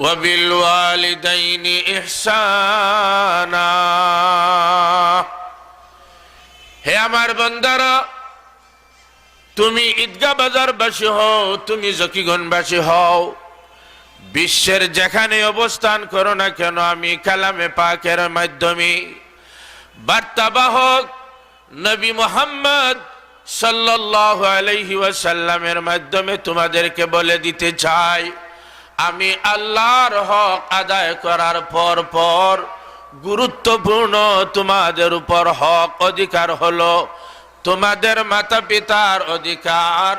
وبالوالدين إحسانا হে আমার বন্দারা তুমি ঈদগা বাজারবাসী হও তুমি জকিগঞ্জবাসী হও বিশ্বের যেখানে অবস্থান করো না কেন আমি কালামে পাকের মাধ্যমে বার্তাবাহক নবী মোহাম্মদ সাল্লাল্লাহু আলাইহি ওয়াসাল্লামের মাধ্যমে তোমাদেরকে বলে দিতে চাই আমি আল্লাহর হক আদায় করার পর পর গুরুত্বপূর্ণ তোমাদের উপর হক অধিকার হলো। তোমাদের মাতা পিতার অধিকার,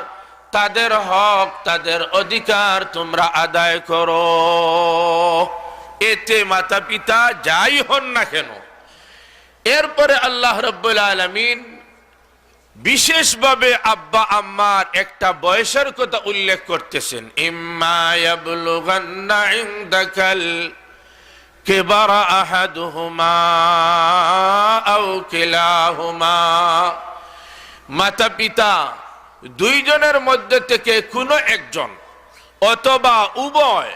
তাদের হক, তাদের অধিকার তোমরা আদায় করো। এতে মাতা পিতা যাই হন না কেন। এরপরে আল্লাহ রব্বুল আলমিন বিশেষভাবে আব্বা আম্মার একটা বয়সের কথা উল্লেখ করতেছেন। আহাদুহুমা মাতা পিতা দুইজনের মধ্যে থেকে কোনো একজন অথবা উভয়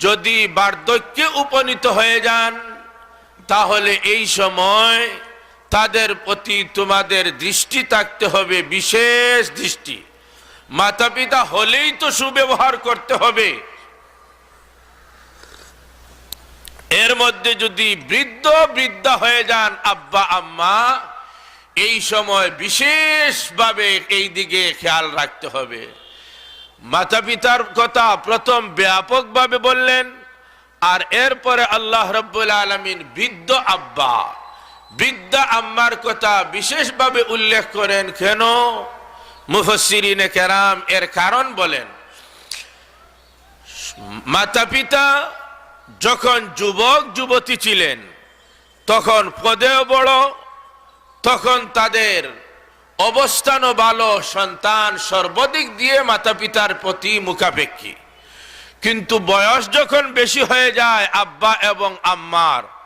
যদি বার্ধক্যে উপনীত হয়ে যান, তাহলে এই সময় তাদের প্রতি তোমাদের দৃষ্টি থাকতে হবে, বিশেষ দৃষ্টি। মাতা পিতা হলেই তো সুব্যবহার করতে হবে। এর মধ্যে যদি বৃদ্ধ বৃদ্ধা হয়ে যান, আব্বা, আম্মা, এই সময় বিশেষভাবে এই দিকে খেয়াল রাখতে হবে। মাতা পিতার কথা প্রথম ব্যাপকভাবে বললেন, আর এরপরে আল্লাহ রব্বুল আলমিন বৃদ্ধ আব্বা। বৃদ্ধ আম্মার কথা বিশেষভাবে উল্লেখ করেন কেন? মুফসিরিনে কেরাম এর কারণ বলেন। মাতা পিতা যখন যুবক, যুবতী ছিলেন, তখন পদেও বড়, তখন তাদের অবস্থানও ভালো, সন্তান সর্বদিক দিয়ে মাতা পিতার প্রতি মুখাপেক্ষী। কিন্তু বয়স যখন বেশি হয়ে যায়, আব্বা এবং আম্মার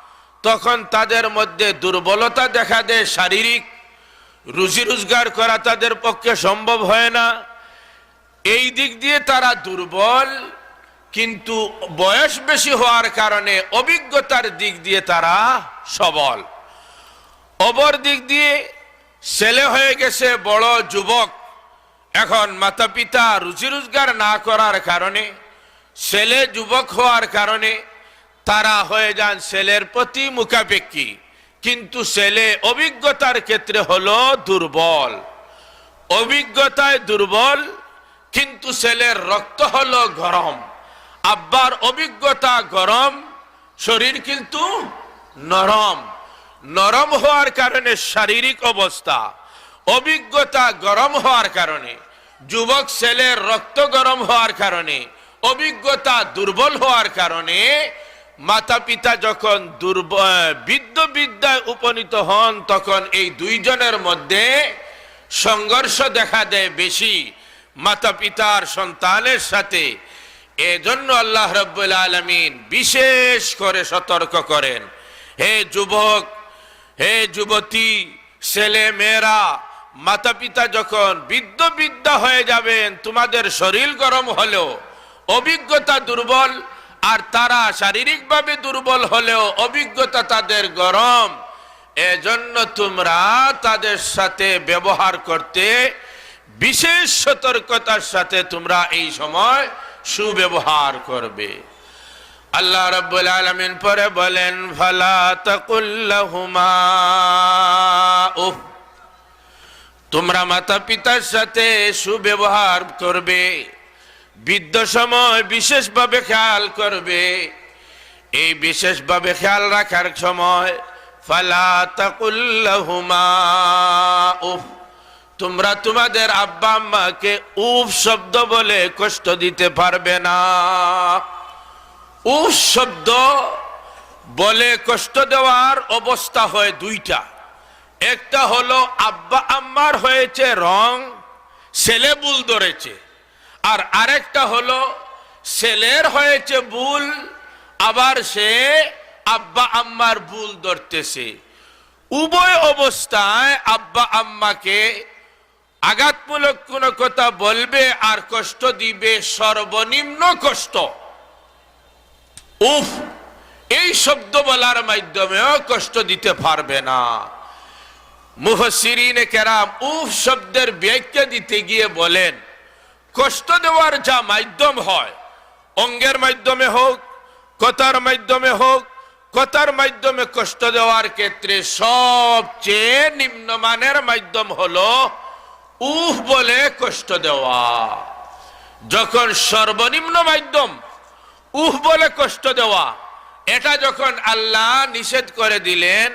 তখন তাদের মধ্যে দুর্বলতা দেখা দেয় শারীরিক। রুজি রোজগার করা তাদের পক্ষে সম্ভব হয় না। এই দিক দিয়ে তারা দুর্বল, কিন্তু বয়স বেশি হওয়ার কারণে অভিজ্ঞতার দিক দিয়ে তারা সবল। অপর দিক দিয়ে ছেলে হয়ে গেছে বড় যুবক। এখন মাতা পিতা রুজি রোজগার না করার কারণে, ছেলে যুবক হওয়ার কারণে তারা হয়ে যান ছেলের প্রতি মুখাপেক্ষী। কিন্তু ছেলে অভিজ্ঞতার ক্ষেত্রে হলো দুর্বল। অভিজ্ঞতায় দুর্বল, কিন্তু ছেলের রক্ত হলো গরম। আব্বার অভিজ্ঞতা গরম, শরীর কিন্তু নরম। নরম হওয়ার কারণে শারীরিক অবস্থা। অভিজ্ঞতা গরম হওয়ার কারণে। যুবক ছেলের রক্ত গরম হওয়ার কারণে। অভিজ্ঞতা দুর্বল হওয়ার কারণে মাতা পিতা যখন দুর্বল বৃদ্ধ বিদ্যায় উপনীত হন, তখন এই দুইজনের মধ্যে সংঘর্ষ দেখা দেয় বেশি। মাতা পিতার সন্তানের সাথে। এজন্য আল্লাহ রব্বুল আলমিন বিশেষ করে সতর্ক করেন। হে যুবক, হে যুবতী, ছেলে, মেয়েরা মাতা পিতা যখন বৃদ্ধ বিদ্যা হয়ে যাবেন, তোমাদের শরীর গরম হলেও অভিজ্ঞতা দুর্বল আর তারা শারীরিকভাবে দুর্বল হলেও অভিজ্ঞতা তাদের গরম। এজন্য তোমরা তাদের সাথে ব্যবহার করতে, বিশেষ সতর্কতার সাথে তোমরা এই সময় সুব্যবহার করবে। আল্লাহ রব্বুল আলমিন পরে বলেন, ফালা তাকুল্লাহুমা উফ। তোমরা মাতা পিতার সাথে সুব্যবহার করবে। বৃদ্ধ সময় বিশেষভাবে খেয়াল করবে। এই বিশেষভাবে খেয়াল রাখার সময়, ফালা তাকুল্লাহুমা, উফ, তোমরা তোমাদের আব্বা আম্মাকে উফ শব্দ বলে কষ্ট দিতে পারবে না। উফ শব্দ বলে কষ্ট দেওয়ার অবস্থা হয় দুইটা। একটা হলো আব্বা আম্মার হয়েছে রং, ছেলে বুল ধরেছে। আর আরেকটা হলো, ছেলের হয়েছে ভুল, আবার সে আব্বা আম্মার ভুল ধরতেছে। উভয় অবস্থায় আব্বা আম্মাকে আঘাতমূলক কোনো কথা বলবে আর কষ্ট দিবে সর্বনিম্ন কষ্ট। উফ, এই শব্দ বলার মাধ্যমেও কষ্ট দিতে পারবে না। মুহসিরিনে কেরাম উফ শব্দের ব্যাখ্যা দিতে গিয়ে বলেন কষ্ট দেওয়ার যা মাধ্যম হয়, অঙ্গের মাধ্যমে হোক, কথার মাধ্যমে হোক, কথার মাধ্যমে কষ্ট দেওয়ার ক্ষেত্রে সবচেয়ে নিম্নমানের মাধ্যম হলো উহ বলে কষ্ট দেওয়া। যখন সর্বনিম্ন মাধ্যম উহ বলে কষ্ট দেওয়া, এটা যখন আল্লাহ নিষেধ করে দিলেন,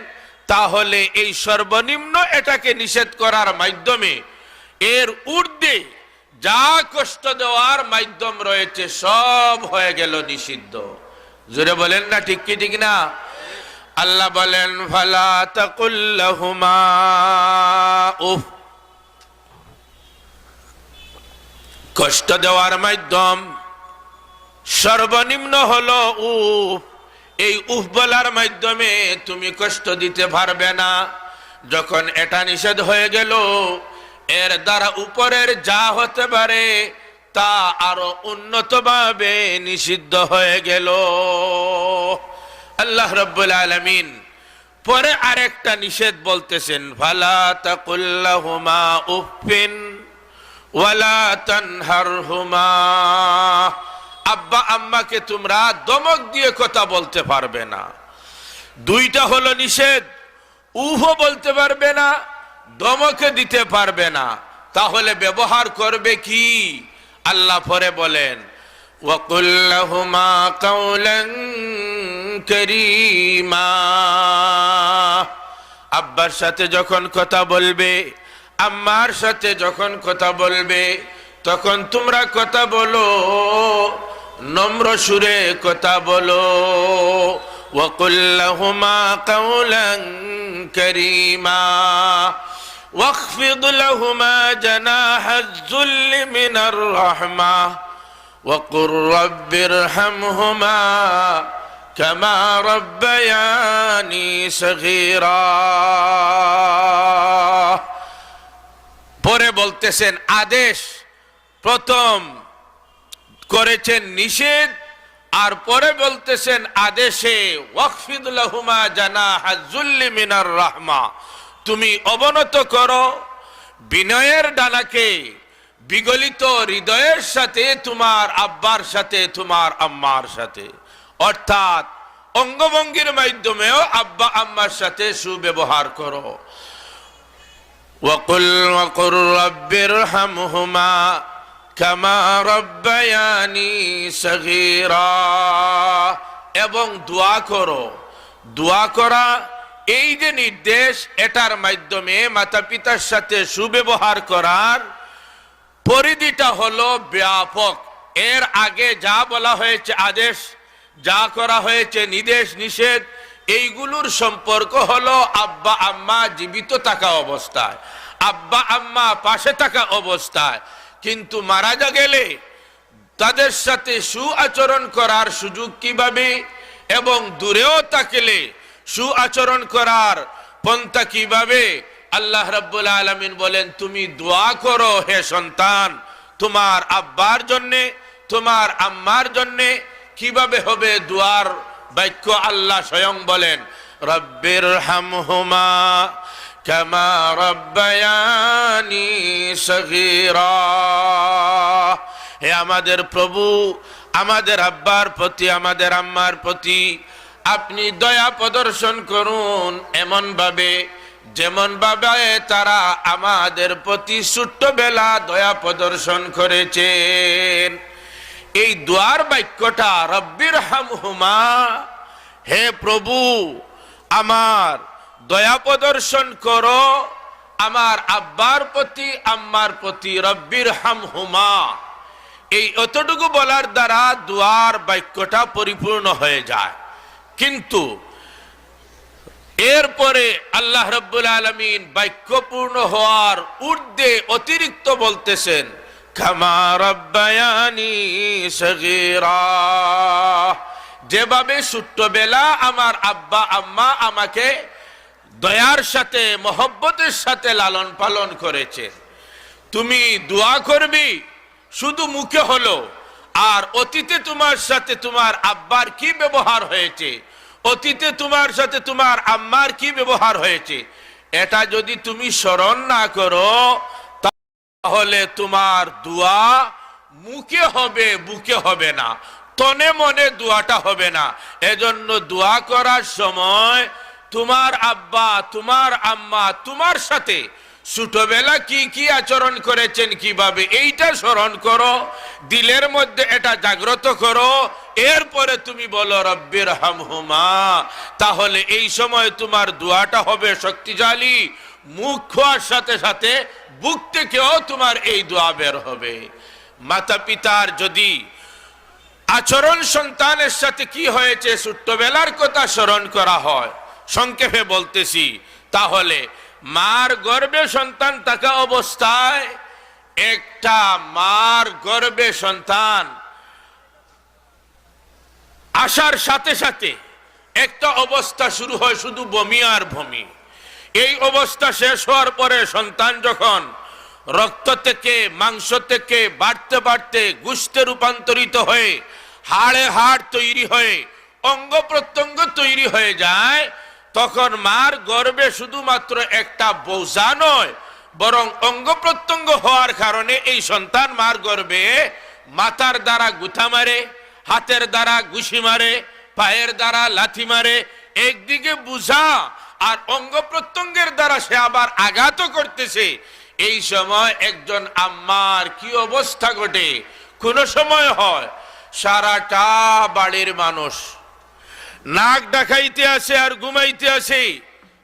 তাহলে এই সর্বনিম্ন এটাকে নিষেধ করার মাধ্যমে এর ঊর্ধ্বে যা কষ্ট দেওয়ার মাধ্যম রয়েছে, সব হয়ে গেল নিষিদ্ধ। জোরে বলেন না ঠিক কি, ঠিক না? আল্লাহ বলেন উফ। কষ্ট দেওয়ার মাধ্যম সর্বনিম্ন হলো উফ। এই উফ বলার মাধ্যমে তুমি কষ্ট দিতে পারবে না। যখন এটা নিষেধ হয়ে গেল এর দ্বারা উপরের যা হতে পারে, তা আরও উন্নতভাবে নিষিদ্ধ হয়ে গেল। আল্লাহ রব্বুল আলমিন পরে আরেকটা নিষেধ বলতেছেন ভালা তাকুল্লাহুমা উফিন ওয়ালা তানহারহুমা। আব্বা, আম্মাকে তোমরা দমক দিয়ে কথা বলতে পারবে না। দুইটা হলো নিষেধ, উহো বলতে পারবে না দমকে দিতে পারবে না। তাহলে ব্যবহার করবে কি? আল্লাহ পরে বলেন ওয়াকুল্লাহুমা কাউলান করিমা। আব্বার সাথে যখন কথা বলবে, আম্মার সাথে যখন কথা বলবে, তখন তোমরা কথা বলো, নম্র সুরে কথা বলো ওয়াকুল্লাহুমা কাউলান করিমা। واخفض لهما جناح الذل من الرحمة وقل رب ارحمهما كما ربياني صغيرا পরে বলতেছেন আদেশ প্রথম করেছেন নিষেধ আর পরে বলতেছেন আদেশে ওয়াকফিদুল্লাহুমা জানা হাজুল্লি মিনার রাহমা তুমি অবনত করো বিনয়ের ডানাকে বিগলিত হৃদয়ের সাথে তোমার আব্বার সাথে তোমার আম্মার সাথে অর্থাৎ অঙ্গভঙ্গির মাধ্যমেও আব্বা আম্মার সাথে সুব্যবহার করো وقل وقل رب ارحمهما كما ربياني صغيرا এবং দোয়া করো দোয়া করা এই যে নির্দেশ, এটার মাধ্যমে মাতা পিতার সাথে সুব্যবহার করার পরিধিটা হলো ব্যাপক। এর আগে যা বলা হয়েছে আদেশ, যা করা হয়েছে নির্দেশ, নিষেধ, এইগুলোর সম্পর্ক হলো আব্বা, আম্মা জীবিত থাকা অবস্থায়। আব্বা, আম্মা পাশে থাকা অবস্থায়। কিন্তু মারা যা গেলে তাদের সাথে সু আচরণ করার সুযোগ কীভাবে এবং দূরেও থাকলে সু আচরণ করার পন্থা কীভাবে? আল্লাহ রাব্বুল আলামিন বলেন, তুমি দোয়া করো হে সন্তান, তোমার আব্বার জন্যে, তোমার আম্মার জন্যে, কীভাবে হবে দোয়ার বাক্য আল্লাহ স্বয়ং বলেন রব্বির হামহুমা কামা রব্বায়ানি সগীরা। হে আমাদের প্রভু, আমাদের আব্বার প্রতি, আমাদের আম্মার প্রতি আপনি দয়া প্রদর্শন করুন এমন ভাবে যেমন ভাবে তারা আমাদের প্রতি ছোট্টবেলা দয়া প্রদর্শন করেছেন। এই দোয়ার বাক্যটা রব্বির হামহুমা, হে প্রভু, আমার দয়া প্রদর্শন করো, আমার আব্বার প্রতি, আম্মার প্রতি রব্বির হামহুমা। এই অতটুকু বলার দ্বারা দোয়ার বাক্যটা পরিপূর্ণ হয়ে যায়। কিন্তু এরপরে আল্লাহ রব্বুল আলমিন বাক্যপূর্ণ হওয়ার ঊর্ধ্বে অতিরিক্ত বলতেছেন যেভাবে ছোট্টবেলা আমার আব্বা, আম্মা আমাকে দয়ার সাথে, মহব্বতের সাথে লালন পালন করেছে। তুমি দোয়া করবি, শুধু মুখে হলো, আর অতীতে তোমার সাথে তোমার আব্বার কি ব্যবহার হয়েছে? অতীতে তোমার সাথে তোমার আম্মার কি ব্যবহার হয়েছে? এটা যদি তুমি স্মরণ না করো, তাহলে তোমার দোয়া মুখে হবে, বুকে হবে না। তনে মনে দোয়াটা হবে না। এজন্য দোয়া করার সময় তোমার আব্বা, তোমার আম্মা, তোমার সাথে ছোটবেলা কি কি আচরণ করেছেন কীভাবে? এইটা স্মরণ করো, দিলের মধ্যে এটা জাগ্রত করো, এরপরে তুমি বলো, রব্বির হামহুমা তাহলে এই সময় তোমার দোয়াটা হবে শক্তিশালী, মুখ খোয়ার সাথে সাথে বুক থেকেও তোমার এই দোয়া বের হবে। মাতা পিতার যদি আচরণ সন্তানের সাথে কি হয়েছে, ছোট্টবেলার কথা স্মরণ করা হয়, সংক্ষেপে বলতেছি, তাহলে মার গর্ভে সন্তান থাকা অবস্থায় একটা মার গর্বে সন্তান আসার সাথে সাথে একটা অবস্থা শুরু হয় শুধু বমি আর ভূমি এই অবস্থা শেষ হওয়ার পরে সন্তান যখন রক্ত থেকে, মাংস থেকে বাড়তে বাড়তে গুস্তে রূপান্তরিত হয়ে হাড়ে হাড় তৈরি হয়ে, অঙ্গ প্রত্যঙ্গ তৈরি হয়ে যায় তখন মার গর্বে শুধুমাত্র একটা বোঝা নয়, বরং অঙ্গ প্রত্যঙ্গ হওয়ার কারণে এই সন্তান মার গর্বে মাথার দ্বারা গুথা মারে, হাতের দ্বারা ঘুষি মারে, পায়ের দ্বারা লাথি মারে, একদিকে বুঝা আর অঙ্গ প্রত্যঙ্গের দ্বারা সে আবার আঘাত করতেছে। এই সময় একজন আম্মার কি অবস্থা ঘটে? কোন সময় হয় সারাটা বাড়ির মানুষ নাক ডাকাইতে আসে আর ঘুমাইতে আসে।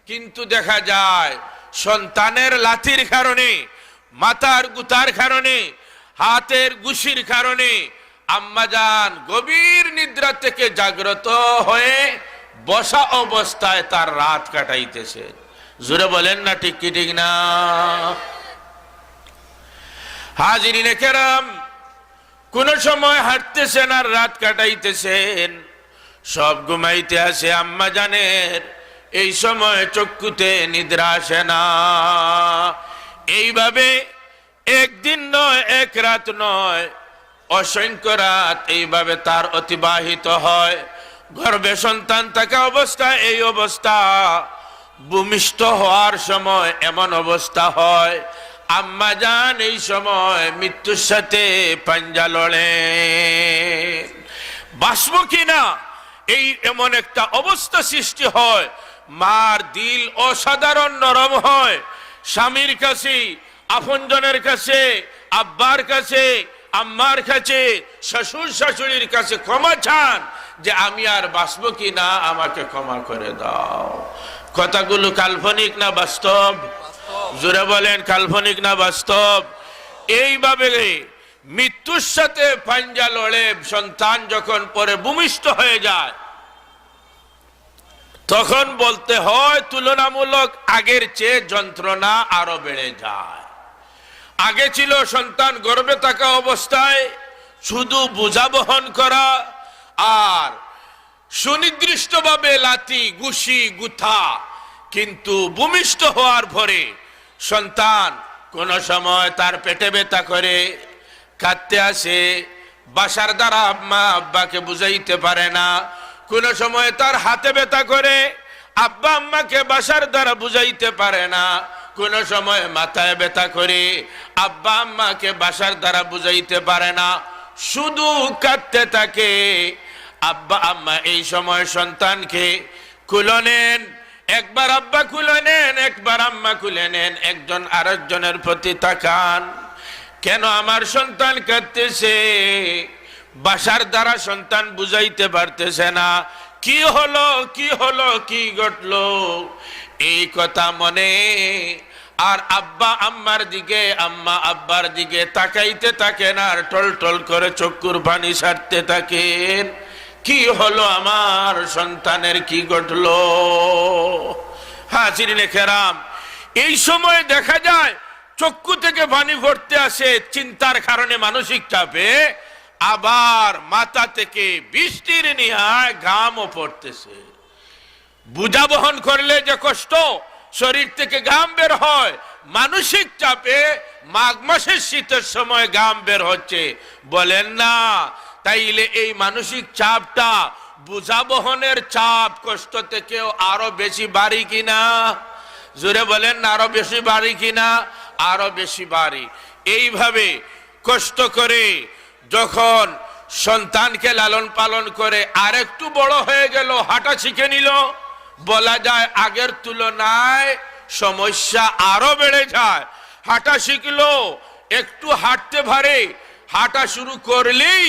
কিন্তু দেখা যায়, সন্তানের লাথির কারণে মাথার গুতার কারণে, হাতের গুশির কারণে আম্মাজান গভীর নিদ্রা থেকে জাগ্রত হয়ে বসা অবস্থায় তার রাত কাটাইতেছে। জোরে বলেন না ঠিক কি, ঠিক না? কেরাম, কোন সময় হাঁটতেছেন আর রাত কাটাইতেছেন। সব ঘুমাইতে আসে আম্মা জানের। এই সময় চক্ষুতে নিদ্রা আসে না। এইভাবে একদিন নয়, এক রাত নয়, অসংখ্য রাত এইভাবে তার অতিবাহিত হয়। গর্ভে সন্তান থাকা অবস্থা, এই অবস্থা ভূমিষ্ঠ হওয়ার সময় এমন অবস্থা হয়। আম্মা যান এই সময় মৃত্যুর সাথে পাঞ্জা লড়ে বাঁচব কিনা এই এমন একটা অবস্থা সৃষ্টি হয়। মার দিল অসাধারণ নরম হয়। স্বামীর কাছে, আপনজনের কাছে, আব্বার কাছে, আম্মার কাছে, শ্বশুর শাশুড়ির কাছে ক্ষমা চান যে আমি আর বাঁচবো কি না, আমাকে ক্ষমা করে দাও। কথাগুলো কাল্পনিক না বাস্তব? জোরে বলেন, কাল্পনিক না বাস্তব? এইভাবে মৃত্যুর সাথে পাঞ্জা লড়ে সন্তান যখন পরে ভূমিষ্ঠ হয়ে যায়, তখন বলতে হয় তুলনামূলক আগের চেয়ে যন্ত্রণা আরও বেড়ে যায়। আগে ছিল সন্তান গর্বে থাকা অবস্থায় শুধু বোঝা বহন করা আর সুনির্দিষ্টভাবে লাতি গুশি গুথা, কিন্তু ভূমিষ্ঠ হওয়ার পরে সন্তান কোন সময় তার পেটে ব্যথা করে কাঁদতে আসে, বাসার দ্বারা আম্মা আব্বাকে বুঝাইতে পারে না। কোন সময় তার হাতে ব্যথা করে, আব্বা আম্মাকে বাসার দ্বারা বুঝাইতে পারে না। কোন সময় মাথায় ব্যথা করে, আব্বা আম্মাকে বাসার দ্বারা বুঝাইতে পারে না। শুধু কাঁদতে থাকে। আব্বা আম্মা এই সময় সন্তানকে খুলে নেন, একবার আব্বা খুলে নেন, একবার আম্মা খুলে নেন, একজন আরেকজনের প্রতি তাকান। কেন আমার সন্তান কাঁদতেছে? বাসার দ্বারা সন্তান বুঝাইতে পারতেছে না। কি হলো কি হলো, কি ঘটলো? এই কথা মনে আর আব্বা আম্মার দিকে, আম্মা আব্বার দিকে তাকাইতে থাকেন আর টল টল করে চক্ষুর পানি সারতে থাকেন কি হলো আমার সন্তানের, কি ঘটলো? হাজির খেরাম এই সময় দেখা যায় চক্ষু থেকে পানি ভরতে আসে, চিন্তার কারণে মানসিক চাপে, আবার মাথা থেকে বৃষ্টির নিহায় ঘামও পড়তেছে। বুঝা বহন করলে যে কষ্ট, শরীর থেকে ঘাম বের হয়, মানসিক চাপে মাঘ মাসের শীতের সময় ঘাম বের হচ্ছে। বলেন না, তাইলে এই মানসিক চাপটা বোঝা বহনের চাপ কষ্ট থেকেও আরও বেশি বাড়ি কিনা? জোরে বলেন না, আরও বেশি বাড়ি কিনা? আরও বেশি বাড়ি। এইভাবে কষ্ট করে যখন সন্তানকে লালন পালন করে আরেকটু বড় হয়ে গেল, হাঁটা শিখে নিল, বলা যায় আগের তুলনায় সমস্যা আরও বেড়ে যায়। হাঁটা শিখলো, একটু হাঁটতে পারে, হাঁটা শুরু করলেই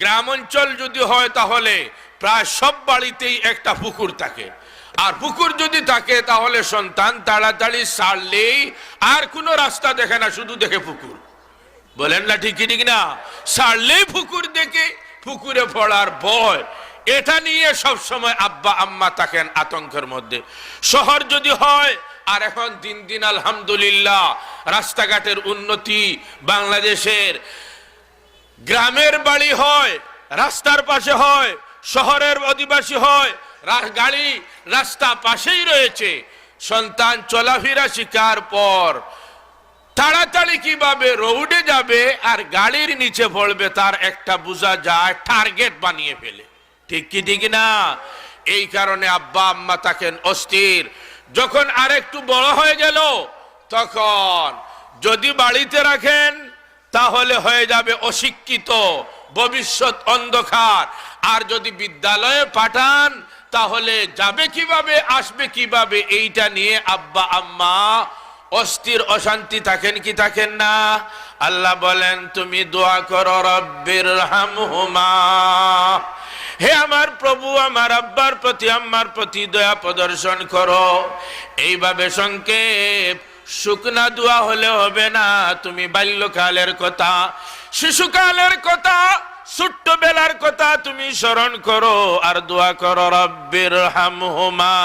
গ্রাম অঞ্চল যদি হয় তাহলে প্রায় সব বাড়িতেই একটা পুকুর থাকে। আর পুকুর যদি থাকে, তাহলে সন্তান তাড়াতাড়ি সারলেই আর কোনো রাস্তা দেখে না, শুধু দেখে পুকুর। বলেন না ঠিক ঠিক না? সারলেই পুকুর দেখে, পুকুরে পড়ার ভয়। এটা নিয়ে সব সময় আব্বা আম্মা থাকেন আতঙ্কের মধ্যে। শহর যদি হয়, আর এখন দিন দিন আলহামদুলিল্লাহ, রাস্তাঘাটের উন্নতি বাংলাদেশের। গ্রামের বাড়ি হয়, রাস্তার পাশে হয়, শহরের অধিবাসী হয় গাড়ি রাস্তা পাশেই রয়েছে। সন্তান চলাফেরা শিকার পর তাড়াতাড়ি কীভাবে রোডে যাবে আর গাড়ির নিচে পড়বে তার একটা বোঝা যায়, টার্গেট বানিয়ে ফেলে। ঠিক কি, ঠিক না? এই কারণে আব্বা আম্মা থাকেন অস্থির। যখন আর একটু বড় হয়ে গেল, তখন যদি বাড়িতে রাখেন, তাহলে হয়ে যাবে অশিক্ষিত, ভবিষ্যৎ অন্ধকার। আর যদি বিদ্যালয়ে পাঠান তাহলে যাবে কীভাবে, আসবে কীভাবে, এইটা নিয়ে আব্বা, আম্মা অস্থির, অশান্তি থাকেন কি থাকেন না? আল্লাহ বলেন, তুমি দোয়া করো, রব্বির হামহুমা। হে আমার প্রভু, আমার আব্বার প্রতি, আম্মার প্রতি দয়া প্রদর্শন করো। এইভাবে সংক্ষেপ, শুকনা দোয়া হলে হবে না, তুমি বাল্যকালের কথা, শিশুকালের কথা ছোট্ট বেলার কথা তুমি স্মরণ করো আর দোয়া করো, রব্বির হামহুমা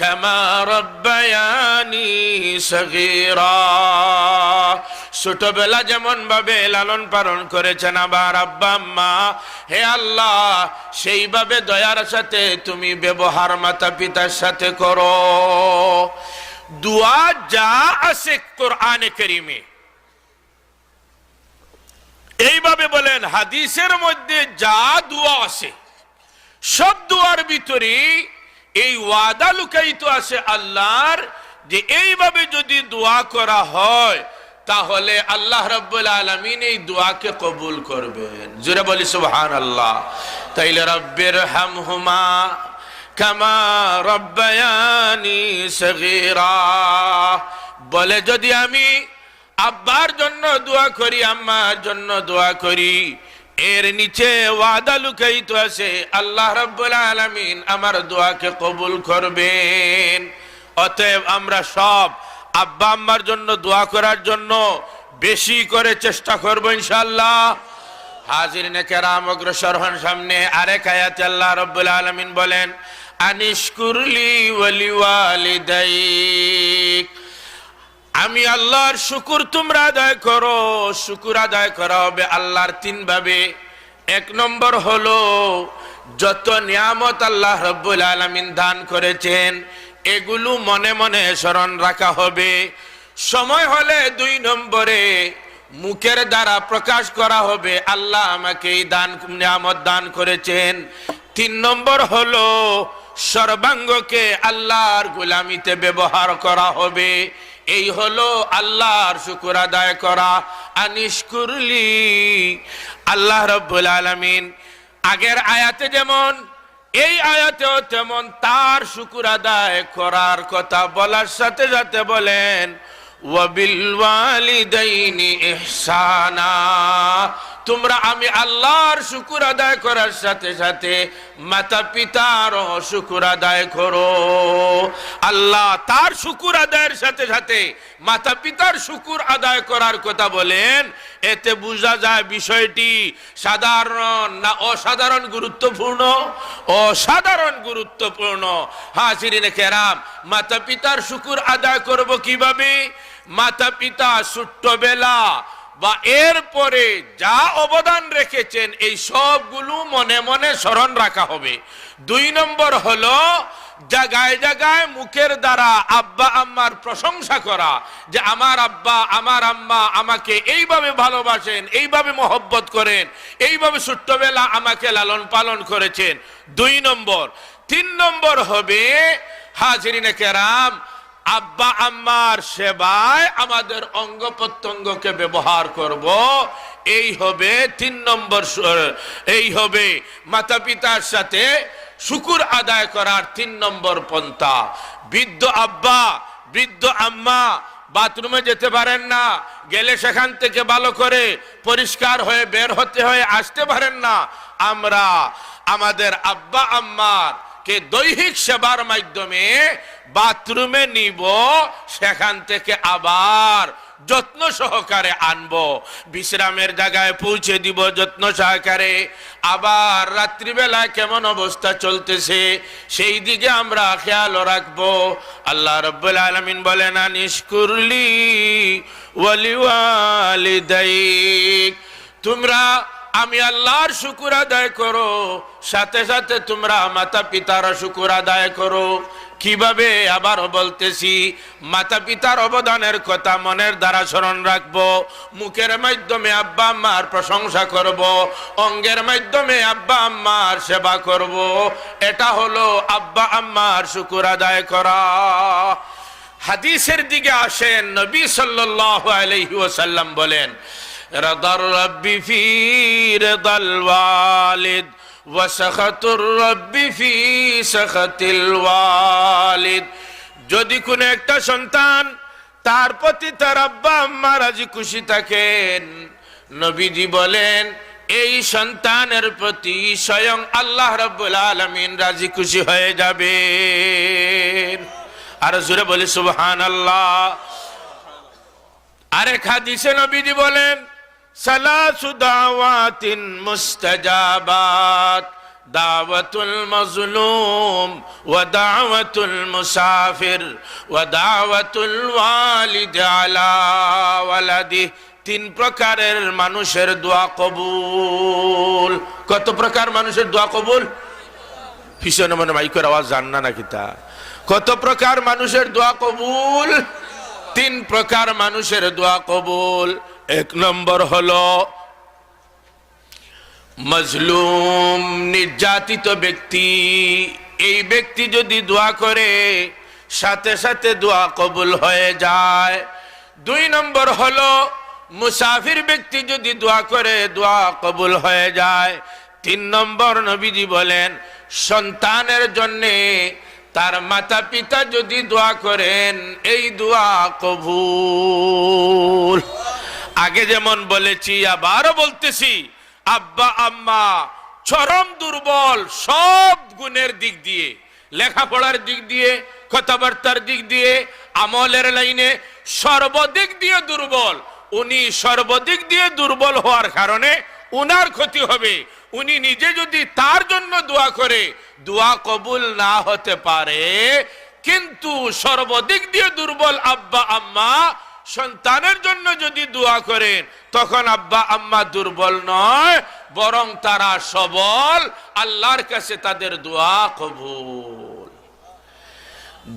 কামা রব্বায়ানি সগীরা। ছোটবেলা যেমন ভাবে লালন পালন করেছেন আবার আব্বা হে আল্লাহ, সেইভাবে দয়ার সাথে তুমি ব্যবহার মাতা পিতার সাথে করো। দুয়া যা আছে কোরআনে করিমে। এইভাবে বলেন, হাদিসের মধ্যে যা দোয়া আছে, সব দোয়ার ভিতরে এই ওয়াদা লুকায়িত আছে আল্লাহর, যে এইভাবে যদি দোয়া করা হয়, তাহলে আল্লাহ রব্বুল আলমিন এই দোয়াকে কবুল করবেন। জুড়ে বলি সুবহান আল্লাহ তাইলে রব্বের হামহুমা কামা রব্বায়ানি সগীরা। বলে যদি আমি আব্বার জন্য দোয়া করি, আম্মার জন্য দোয়া করি। এর নিচে ওয়াদা লুকাইতো আছে, আল্লাহ রব্বুল আলামিন আমার দোয়াকে কবুল করবেন। অতএব আমরা সব আব্বা আম্মার জন্য দোয়া করার জন্য বেশি করে চেষ্টা করব ইনশাআল্লাহ। হাজির কেরাম, অগ্রসর হন সামনে, আরেক আয়াতে আল্লাহ রব্বুল আলামিন বলেন, আনিশকুরলি ওয়ালি ওয়ালিদাইক। আমি আল্লাহর শুকুর তোমরা আদায় করো, শুকুর আদায় করা হবে আল্লাহর তিন ভাবে। এক নম্বর হলো, যত নিয়ামত আল্লাহ রব্বুল আলমিন দান করেছেন, এগুলো মনে মনে স্মরণ রাখা হবে। সময় হলে দুই নম্বরে মুখের দ্বারা প্রকাশ করা হবে, আল্লাহ আমাকে এই দান, নিয়ামত দান করেছেন। তিন নম্বর হলো, সর্বাঙ্গকে আল্লাহর গুলামিতে ব্যবহার করা হবে। এই হলো আল্লাহর শুকুর আদায় করা আনিসকুরলি আল্লাহ রব্বুল আলমিন আগের আয়াতে যেমন, এই আয়াতেও তেমন তার শুকুর আদায় করার কথা বলার সাথে সাথে বলেন ওয়াবিল ওয়ালিদাইনি ইহসানা। তোমরা আমি আল্লাহর শুকুর আদায় করার সাথে সাথে মাতা পিতার শুকুর আদায় করো। আল্লাহ তার শুকুর আদায়ের সাথে সাথে মাতা পিতার শুকুর আদায় করার কথা বলেন। এতে বোঝা যায় বিষয়টি সাধারণ না অসাধারণ গুরুত্বপূর্ণ? অসাধারণ গুরুত্বপূর্ণ। হাসিরিনে কেরাম, মাতা পিতার শুকুর আদায় করব কীভাবে? মাতা পিতা ছোট্টবেলা বা এরপরে যা অবদান রেখেছেন, এই সবগুলো মনে মনে স্মরণ রাখা হবে। দুই নম্বর হলো জায়গায় জায়গায় মুখের দ্বারা আব্বা আম্মার প্রশংসা করা, যে আমার আব্বা, আমার আম্মা আমাকে এইভাবে ভালোবাসেন, এইভাবে মহব্বত করেন, এইভাবে ছোট্টবেলা আমাকে লালন পালন করেছেন। দুই নম্বর। তিন নম্বর হবে, হাজরিনে কেরাম আব্বা আম্মার সেবায় আমাদের অঙ্গ প্রত্যঙ্গকে ব্যবহার করব। এই হবে তিন নম্বর এই হবে মাতা পিতার সাথে শুকুর আদায় করার তিন নম্বর পন্থা। বৃদ্ধ আব্বা, বৃদ্ধ আম্মা, বাথরুমে যেতে পারেন না, গেলে সেখান থেকে ভালো করে পরিষ্কার হয়ে বের হতে হয়ে, আসতে পারেন না। আমরা, আমাদের আব্বা আম্মার কে দৈহিক সেবার মাধ্যমে বাথরুমে নিব, সেখান থেকে আবার যত্ন সহকারে আনব। বিশ্রামের জায়গায় পৌঁছে দিব যত্ন সহকারে। আবার রাত্রিবেলায় কেমন অবস্থা চলতেছে, সেই দিকে আমরা খেয়াল রাখব। আল্লাহ রব্বুল আলমিন বলেন নিষ্কুরলি ওয়ালি ওয়ালিদাইক তোমরা আমি আল্লাহর শুকুর আদায় করো। সাথে সাথে তোমরা মাতা পিতার শুকুর আদায় করো। কীভাবে? আবার বলতেছি মাতা পিতার অবদানের কথা মনের দ্বারা স্মরণ রাখব। মুখের মাধ্যমে আব্বা আম্মার প্রশংসা করব। অঙ্গের মাধ্যমে আব্বা আম্মার সেবা করব। এটা হলো আব্বা আম্মার শুকুর আদায় করা। হাদিসের দিকে আসেন নবী সাল্লাল্লাহু আলাইহি ওয়াসাল্লাম বলেন যদি কোনো একটা সন্তান তার প্রতি তার আব্বা আম্মা রাজি খুশি থাকেন, নবীজি বলেন, এই সন্তানের প্রতি স্বয়ং আল্লাহ রাব্বুল আলামিন রাজি খুশি হয়ে যাবে আর জুড়ে বলি সুবহান আল্লাহ আরেক হাদিসে নবীজি বলেন সালাসু দাওয়াতিন মুস্তাজাবাত ওয়া দাওয়াতুল মুসাফির ওয়া দাওয়াতুল ওয়ালিদ আলা ওয়ালাদি। তিন প্রকারের মানুষের দোয়া কবুল। কত প্রকার মানুষের দোয়া কবুল? পিছনে মনে মাইকের আওয়াজ জান না নাকি তা? কত প্রকার মানুষের দোয়া কবুল? তিন প্রকার মানুষের দোয়া কবুল। এক নম্বর হল, মজলুম নির্যাতিত ব্যক্তি। এই ব্যক্তি যদি দোয়া করে, সাথে সাথে দোয়া কবুল হয়ে যায়। দুই নম্বর হলো, মুসাফির ব্যক্তি যদি দোয়া করে, দোয়া কবুল হয়ে যায়। তিন নম্বর নবীজি বলেন, সন্তানের জন্যে তার মাতা পিতা যদি দোয়া করেন, এই দোয়া কবুল। আগে যেমন বলেছি, আবারও বলতেছি, আব্বা, আম্মা, চরম দুর্বল, সব গুণের দিক দিয়ে, লেখাপড়ার দিক দিয়ে, কথাবার্তার দিক দিয়ে, আমলের লাইনে সর্বদিক দিয়ে দুর্বল। উনি সর্বদিক দিয়ে দুর্বল হওয়ার কারণে উনার ক্ষতি হবে। উনি নিজে যদি তার জন্য দোয়া করে, দোয়া কবুল না হতে পারে, কিন্তু সর্বদিক দিয়ে দুর্বল আব্বা, আম্মা সন্তানের জন্য যদি দোয়া করেন, তখন আব্বা, আম্মা দুর্বল নয়, বরং তারা সবল। আল্লাহর কাছে তাদের দোয়া কবুল।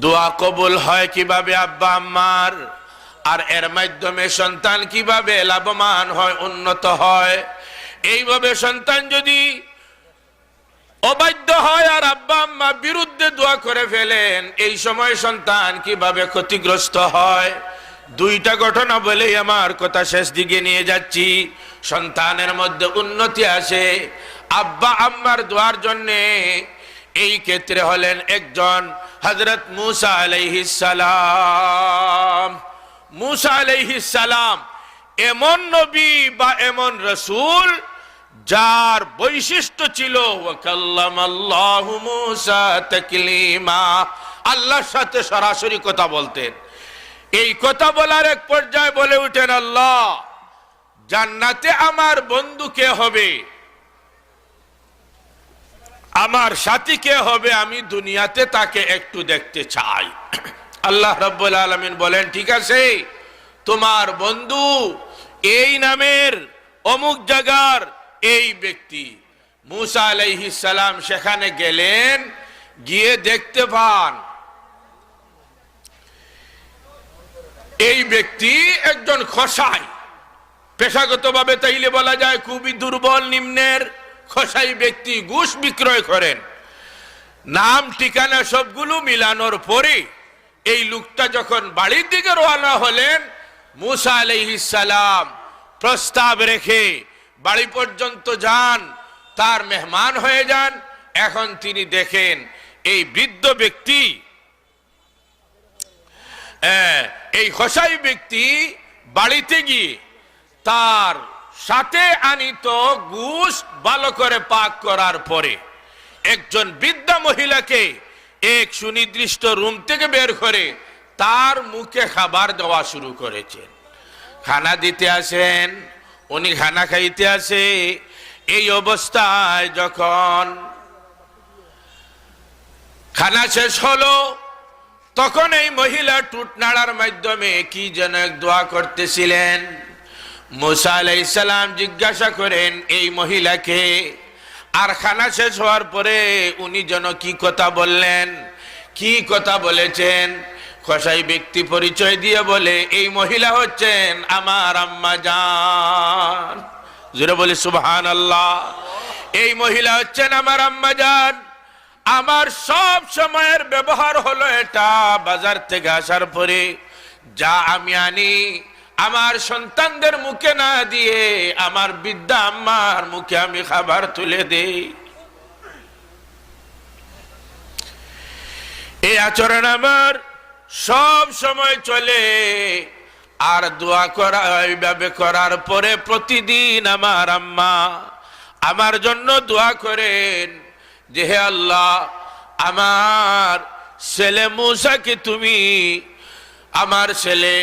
দোয়া কবুল হয় কীভাবে আব্বা, আম্মার? আর এর মাধ্যমে সন্তান কীভাবে লাভবান হয়, উন্নত হয়? এইভাবে সন্তান যদি অবাধ্য হয় আর আব্বা, আম্মা বিরুদ্ধে দোয়া করে ফেলেন, এই সময় সন্তান কীভাবে ক্ষতিগ্রস্ত হয়? দুইটা ঘটনা বলেই আমার কথা শেষ দিকে নিয়ে যাচ্ছি। সন্তানের মধ্যে উন্নতি আসে। আব্বা, আম্মার দোয়ার জন্যে এই ক্ষেত্রে হলেন একজন হজরত মুসা আলাইহিসালাম মুসা আলাইহিসালাম এমন নবী বা এমন রসুল যার বৈশিষ্ট্য ছিল আল্লাহর সাথে সরাসরি কথা বলতেন। এই কথা বলার এক পর্যায়ে বলে উঠেন, আল্লাহ, জান্নাতে আমার বন্ধু কে হবে? আমার সাথী কে হবে? আমি দুনিয়াতে তাকে একটু দেখতে চাই। আল্লাহ রব্বুল আলমিন বলেন, ঠিক আছে, তোমার বন্ধু এই নামের অমুক জায়গার এই ব্যক্তি। মুসা আলাইহিস সালাম সেখানে গেলেন, গিয়ে দেখতে পান এই ব্যক্তি একজন খসাই। পেশাগতভাবে তাইলে বলা যায় খুবই দুর্বল, নিম্নের, খসাই ব্যক্তি, ঘুষ বিক্রয় করেন। নাম, ঠিকানা সবগুলো মিলানোর পরে এই লোকটা যখন বাড়ির দিকে রওনা হলেন, মুসা সালাম প্রস্তাব রেখে বাড়ি পর্যন্ত যান, তার মেহমান হয়ে যান। এখন তিনি দেখেন, এই বৃদ্ধ ব্যক্তি এই খসাই ব্যক্তি বাড়িতে গিয়ে তার সাথে আনিত ঘুষ ভালো করে পাক করার পরে একজন বৃদ্ধা মহিলাকে এক সুনির্দিষ্ট রুম থেকে বের করে তার মুখে খাবার দেওয়া শুরু করেছেন। খানা দিতে আসেন, উনি খানা খাইতে আসে। এই অবস্থায় যখন খানা শেষ হলো তখন এই মহিলা টুটনাড়ার মাধ্যমে কি যেন দোয়া করতেছিলেন? মুসা আলাইসালাম জিজ্ঞাসা করেন, এই মহিলাকে আর খানা শেষ হওয়ার পরে উনি যেন কি কথা বললেন? কি কথা বলেছেন? খসাই ব্যক্তি পরিচয় দিয়ে বলে, এই মহিলা হচ্ছেন আমার আম্মা জান। জুড়ে বলি সুবহান আল্লাহ এই মহিলা হচ্ছেন আমার আম্মা জান। আমার সব সময়ের ব্যবহার হলো এটা বাজার থেকে আসার পরে। যা আমি আনি, আমার সন্তানদের মুখে না দিয়ে, আমার বিদ্যা আম্মার মুখে আমি খাবার তুলে দেই। এই আচরণ আমার সব সময় চলে। আর দোয়া করা, এইভাবে করার পরে প্রতিদিন আমার আম্মা আমার জন্য দোয়া করেন। যে হে আল্লাহ, আমার ছেলে মুসাকে তুমি, আমার ছেলে,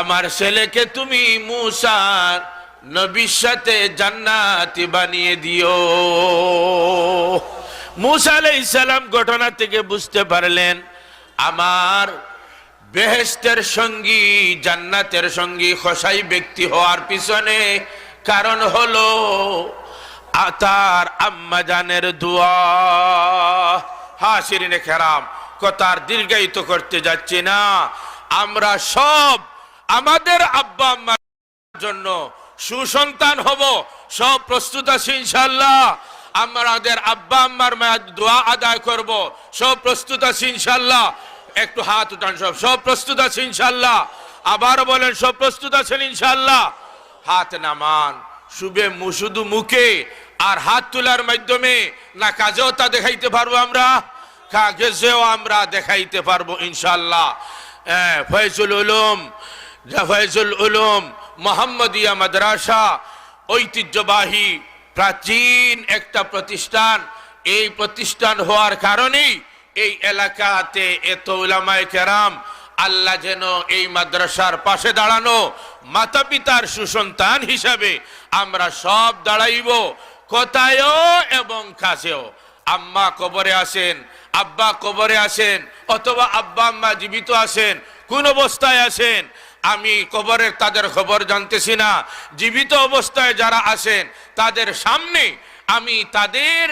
আমার ছেলেকে তুমি মুসার নবীর সাথে জান্নাতি বানিয়ে দিও। মুসা আলাইহিস সালাম ঘটনা থেকে বুঝতে পারলেন, আমার বেহেস্তের সঙ্গী, জান্নাতের সঙ্গী খসাই ব্যক্তি হওয়ার পিছনে কারণ হলো আতার আম্মা জানের দোয়া। হাসিরিনে খেরাম, কথার দীর্ঘায়িত করতে যাচ্ছি না। আমরা সব আমাদের আব্বা আম্মার জন্য সুসন্তান হব, সব প্রস্তুত আছি ইনশাল্লাহ আমাদের আব্বা আম্মার মায়ের দোয়া আদায় করব, সব প্রস্তুত আছি ইনশাল্লাহ একটু হাত উঠান সব সব প্রস্তুত আছে ইনশাল্লাহ আবার বলেন, সব প্রস্তুত আছেন ইনশাল্লাহ হাত নামান শুভে মু- শুধু মুখে আর হাত তোলার মাধ্যমে না কাজেও তা দেখাইতে পারব আমরা, কাগজেও আমরা দেখাইতে পারব ইনশাল্লাহ ফয়জুল উলুম ফয়জুল উলুম, মোহাম্মদিয়া মাদ্রাসা, ঐতিহ্যবাহী প্রাচীন একটা প্রতিষ্ঠান। এই প্রতিষ্ঠান হওয়ার কারণেই এই এলাকাতে এত উলামায় কেরাম, আল্লাহ যেন এই মাদ্রাসার পাশে দাঁড়ানো মাতা পিতার সুসন্তান হিসাবে আমরা সব দাঁড়াইব। কোথায়ও এবং কাছেও আম্মা কবরে আসেন, আব্বা কবরে আসেন, অথবা আব্বা আম্মা জীবিত আসেন কোন অবস্থায় আসেন আমি কবরের তাদের খবর জানতেছি না। জীবিত অবস্থায় যারা আসেন তাদের সামনে আমি তাদের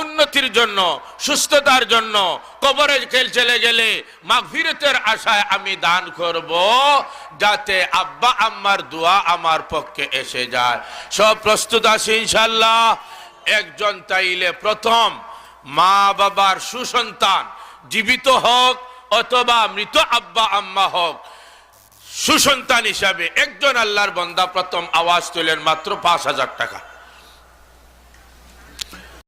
উন্নতির জন্য, সুস্থতার জন্য, কবরে খেল চলে গেলে মাগফিরতের আশায় আমি দান করব, যাতে আব্বা আম্মার দোয়া আমার পক্ষে এসে যায়। সব প্রস্তুত আছে ইনশাল্লাহ একজন তাইলে প্রথম মা বাবার সুসন্তান জীবিত হোক অথবা মৃত আব্বা আম্মা হোক, সুসন্তান হিসাবে একজন আল্লাহর বন্দা প্রথম আওয়াজ তোলেন মাত্র পাঁচ হাজার টাকা।